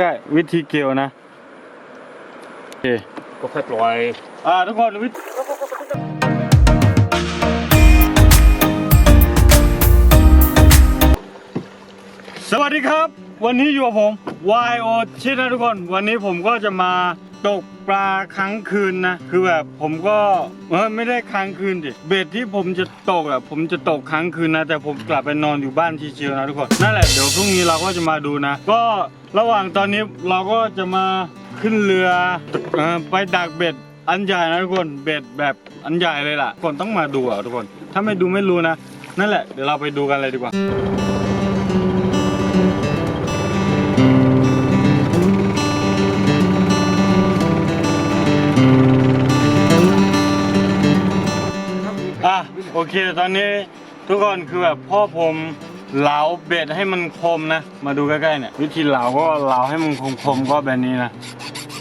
ใกล้ๆวิธีเกี่ยวนะ โอเค ก็ค่อยปล่อย อ่าทุกคนวิธีสวัสดีครับ วันนี้อยู่กับผม YO ชิดนะทุกคน วันนี้ผมก็จะมา ตกปลาค้างคืนนะ คือแบบผมก็เออไม่ได้ค้างคืนดิ เบ็ดที่ผมจะตกอะผมจะตกค้างคืนนะ แต่ผมกลับไปนอนอยู่บ้านชิวๆนะทุกคน นั่นแหละเดี๋ยวพรุ่งนี้เราก็จะมาดูนะ ก็ระหว่างตอนนี้เราก็จะมาขึ้นเรือเออไปดักเบ็ดอันใหญ่นะทุกคน เบ็ดแบบอันใหญ่เลยล่ะคนต้องมาดูอะทุกคน ถ้าไม่ดูไม่รู้นะ นั่นแหละเดี๋ยวเราไปดูกันเลยดีกว่า เคตอนนี้ทุกคนคือแบบพ่อผมเหลาเบ็ดให้มันคมนะ มาดูใกล้ๆเนี่ยวิธีเหลาก็เหลาให้มันคมๆก็แบบนี้นะ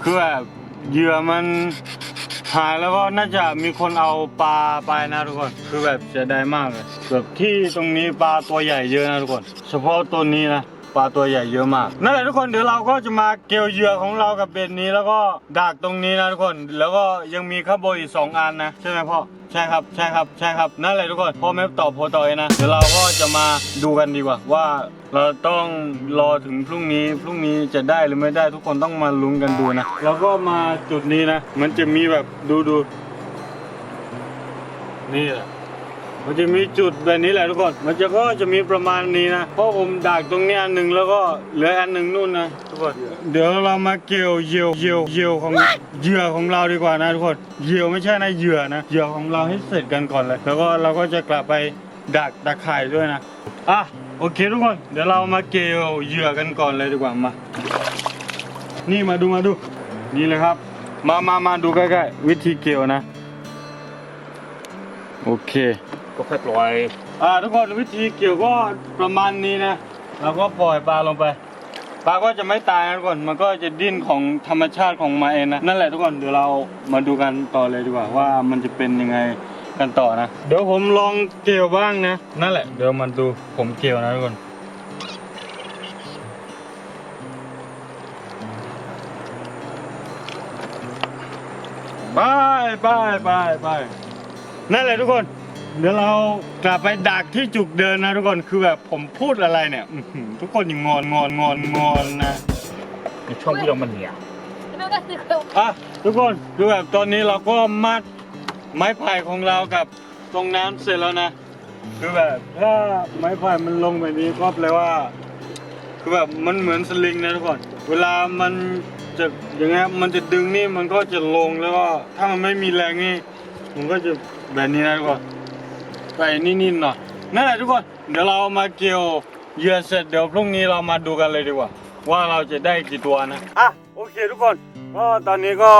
คือแบบเหยื่อมันหายแล้วก็น่าจะมีคนเอาปลาไปนะทุกคน คือแบบเสียดายมากเลยแบบที่ตรงนี้ปลาตัวใหญ่เยอะนะทุกคน เฉพาะตัวนี้นะปลาตัวใหญ่เยอะมากนั่นแหละทุกคนเดี๋ยวเราก็จะมาเกี่ยวเหยื่อของเรากับเบ็ดนี้แล้วก็ดักตรงนี้นะทุกคน แล้วก็ยังมีข้าวโบยอีกสองอันนะใช่ไหมพ่อ ใช่ครับใช่ครับใช่ครับนั่นแหละทุกคนพ่อแม่ตอบโพต่อยนะเดี๋ยวเราก็จะมาดูกันดีกว่าว่า เราต้องรอถึงพรุ่งนี้พรุ่งนี้จะได้หรือไม่ได้ทุกคนต้องมาลุ้นกันดูนะแล้วก็มาจุดนี้นะ มันจะมีแบบดูดูนี่แหละ มันจะมีจุดแบบนี้แหละทุกคน มันจะก็จะมีประมาณนี้นะ เพราะผมดักตรงนี้อันหนึ่งแล้วก็เหลืออันหนึ่งนู่นนะทุกคน เดี๋ยวเรามาเกี่ยวเหยี่ยวเหยี่ยวเหยี่ยวของเหยื่อของเราดีกว่านะทุกคน เหยี่ยวไม่ใช่นะเหยื่อนะ เหยื่อของเราให้เสร็จกันก่อนเลย แล้วก็เราก็จะกลับไปดักตะข่ายด้วยนะ อะโอเคทุกคน เดี๋ยวเรามาเกี่ยวเหยื่อกันก่อนเลยดีกว่ามา นี่มาดูมาดู นี่เลยครับ มามามาดูใกล้ๆวิธีเกี่ยวนะ โอเค ก็ค่อยปล่อย อ่าทุกคนวิธีเกี่ยวก็ประมาณนี้นะเราก็ปล่อยปลาลงไปปลาก็จะไม่ตายนะทุกคนมันก็จะดิ้นของธรรมชาติของมันเองนะนั่นแหละทุกคนเดี๋ยวเรามาดูกันต่อเลยดีกว่าว่ามันจะเป็นยังไงกันต่อนะเดี๋ยวผมลองเกี่ยวบ้างนะนั่นแหละเดี๋ยวมาดูผมเกี่ยวนะทุกคนไปไปไปไปนั่นแหละทุกคน เดี๋ยวเรากลับไปดักที่จุกเดินนะทุกคนคือแบบผมพูดอะไรเนี่ยอื้อหือทุกคนอย่างงอนงอนงอนงอนนะในช่องที่เรามันเหนียว No, that's the อะทุกคนคือแบบตอนนี้เราก็มัดไม้ไผ่ของเรากับตรงน้ำเสร็จแล้วนะคือแบบถ้าไม้ไผ่มันลงแบบนี้ก็แปลว่า คือแบบมันเหมือนสลิงนะทุกคน เวลามันจะอย่างเงี้ยมันจะดึงนี่มันก็จะลงแล้วก็ถ้ามันไม่มีแรงนี่ มันก็จะแบบนี้นะทุกคน ไปนิ่นๆหน่อยนั่นแหละทุกคนเดี๋ยวเรามาเกี่ยวเหยื่อเสร็จเดี๋ยวพรุ่งนี้เรามาดูกันเลยดีกว่า ว่าเราจะได้กี่ตัวนะอะโอเคทุกคนก็ตอนนี้ก็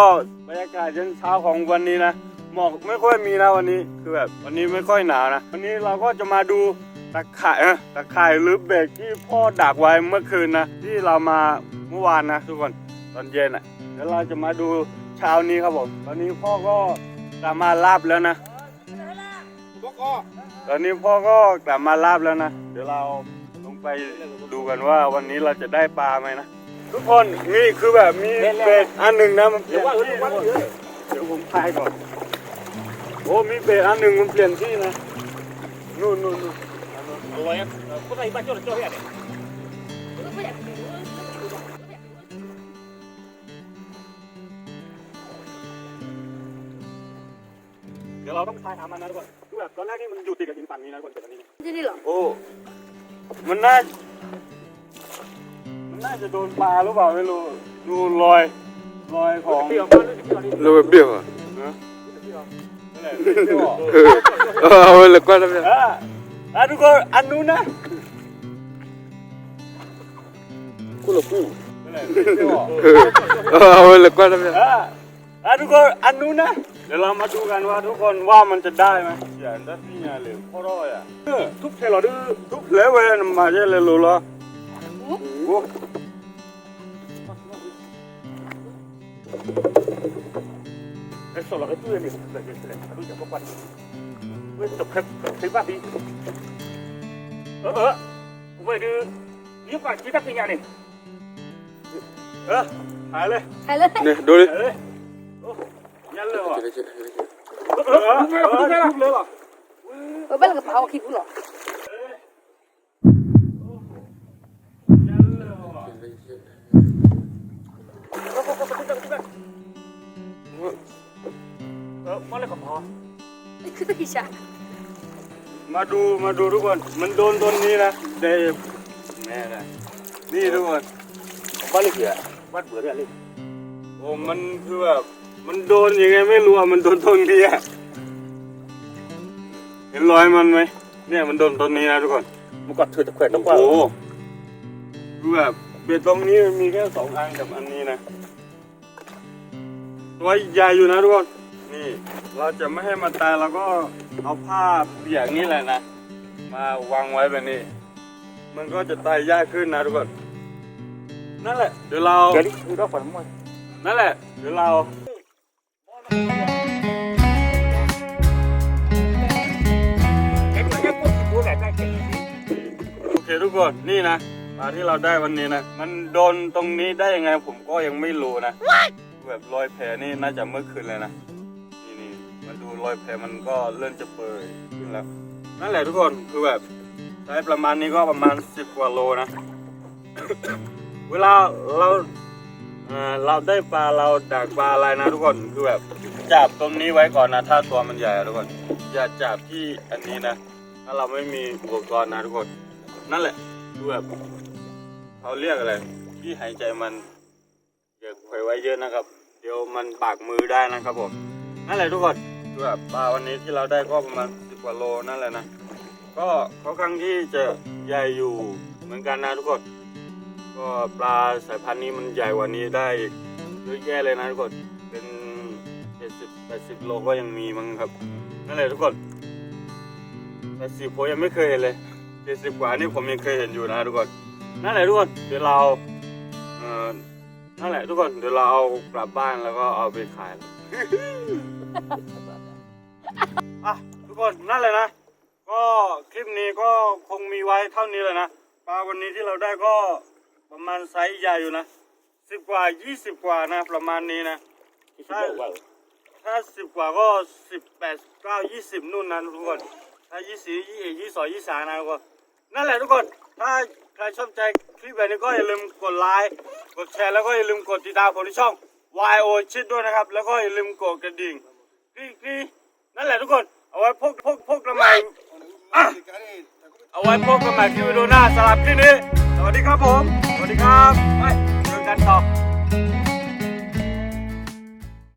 บรรยากาศเช้าของวันนี้นะหมอกไม่ค่อยมีนะวันนี้คือแบบวันนี้ไม่ค่อยหนาวนะวันนี้เราก็จะมาดูตะข่ายเออตะข่ายหรือเบรกที่พ่อดักไว้เมื่อคืนนะที่เรามาเมื่อวานนะทุกคนตอนเย็นอะเดี๋ยวเราจะมาดูเช้านี้ครับผมตอนนี้พ่อก็สามารถลาบแล้วนะ ตอนนี้พ่อก็กลับมาลาบแล้วนะ เดี๋ยวเราลงไปดูกันว่าวันนี้เราจะได้ปลาไหมนะ ทุกคนนี่คือแบบมีเบ็ดอันหนึ่งนะมันเปลี่ยนที่ทุกคนเดี๋ยวผมพายก่อน โอ้มีเบ็ดอันหนึ่งมันเปลี่ยนที่นะ นู่นนู่นนู่นเอาไว้ก็ได้บ้านเจ้าเจ้าเนี่ยเดี๋ยวเราต้องพายหามันนะทุกคนคือ แบบตอนแรกนี่มันอยู่ติดกับหินฝั่งนี้นะทุกคนแต่ตอนนี้ Hindi nila. โอ้ มันน่า มันน่าจะโดนปลาหรือเปล่าไม่รู้ ดูรอย รอยของ Lo veo. นั่นแหละเดี๋ยวบอก Ah, bueno, ¿cuál es? อะอะทุกคนอันนู้นนะคู่คู่นั่นแหละเดี๋ยวบอก Ah, bueno, ¿cuál es? อะ อะทุกคนอันนู้นนะ เดี๋ยวเรามาดูกันว่าทุกคนว่ามันจะได้ไหมอย่าได้ที่อย่าเลยพ่อร้อยอะเออทุกเทลอดื้อทุกเลเวลมาเจเลยรู้เหรอโอ้ Eso lo que tú eres, la que se le adulla por cuatro. Questo che sei va di. Eh eh. Vuoi di? Io qua ci sta segnale. เออหายเลยถ่ายเลย Nè, đôi đi. หายเลยโอ้ยัน เลยว่ะ Cái này, cái này, cái này. เออเออเออทุบเลยว่ะเออบ้านกระเป๋าคิดกูหรอเลยว่ะเออมาเลยกับพอนี่คือตะกี้ชามาดูมาดูทุกคน มันโดนต้นนี้นะเดฟแม่นะนี่ทุกคนบ้านเลยเสียบ้านเบื่อเลยโอ้มันคือแบบ มันโดนยังไงไม่รู้อะมันโดนต้นนี้อะเห็นรอยมันไหมเนี่ยมันโดนต้นนี้นะทุกคนมันก็เถื่อนตะแขวนต้องกว่าโอ้โหคือแบบเบ็ดตรงนี้มันมีแค่สองอันกับอันนี้นะตัวใหญ่อยู่นะทุกคนนี่ เราจะไม่ให้มันตายเราก็เอาผ้าเปียกนี่แหละนะมาวางไว้แบบนี้ มันก็จะตายยากขึ้นนะทุกคนนั่นแหละเดี๋ยวเราเดี๋ยวนี้คือเราฝันมั่วนั่นแหละเดี๋ยวเรา ทุกคนนี่นะปลาที่เราได้วันนี้นะ มันโดนตรงนี้ได้ยังไงผมก็ยังไม่รู้นะ แบบรอยแผลนี่น่าจะเมื่อคืนเลยนะ นี่นี่มาดูรอยแผลมันก็เริ่มจะเปื่อยขึ้นแล้ว นั่นแหละทุกคนคือแบบใช้ประมาณนี้ก็ประมาณสิบกว่าโลนะ เวลาเราเอ่อเราได้ปลาเราดักปลาอะไรนะทุกคนคือแบบจับตรงนี้ไว้ก่อนนะ ถ้าตัวมันใหญ่อะทุกคนอย่าจับที่อันนี้นะ ถ้าเราไม่มีอุปกรณ์นะทุกคน นั่นแหละคือแบบเขาเรียกอะไร ที่หายใจมันอย่าไว้ไว้เยอะนะครับ เดี๋ยวมันปากมือได้นะครับผม นั่นแหละทุกคนคือแบบปลาวันนี้ที่เราได้ก็ประมาณสิบกว่าโลนั่นแหละนะ ก็ค่อนข้งที่จะใหญ่อยู่เหมือนกันนะทุกคน ก็ปลาสายพันธุ์นี้มันใหญ่กว่านี้ได้เยอะแยะเลยนะทุกคน เป็นเจ็ดสิบแปดสิบโลก็ยังมีมั้งครับ นั่นแหละทุกคนแปดสิบผมยังไม่เคยเห็นเลย เจ็ดสิบกว่านี่ผมยังเคยเห็นอยู่นะทุกคนนั่นแหละทุกคนเดี๋ยวเราเอ่อนั่นแหละทุกคนเดี๋ยวเราเอากลับบ้านแล้วก็เอาไปขายอะทุกคนนั่นเลยนะ ก็คลิปนี้ก็คงมีไว้เท่านี้เลยนะปลาวันนี้ที่เราได้ก็ประมาณไซส์ใหญ่อยู่นะสิบกว่ายี่สิบกว่านะประมาณนี้นะที่สุดแล้วว่าถ้าสิบกว่าก็สิบแปดเก้ายี่สิบนู่นนะทุกคนถ้ายี่สิบยี่เอ็ดยี่สองยี่สามนะทุกคน นั่นแหละทุกคน ถ้าใครชอบใจคลิปแบบนี้ก็อย่าลืมกดไลค์กดแชร์แล้วก็อย่าลืมกดติดตามผมที่ช่อง YO ชิดด้วยนะครับ แล้วก็อย่าลืมกดกระดิ่งนี่นี่นั่นแหละทุกคน เอาไว้พกพกพกกระไม่เอาไว้พกกระไหม่ที่วิดีโอหน้าสำหรับที่นี้ สวัสดีครับผม สวัสดีครับ ไปเจอกันต่อ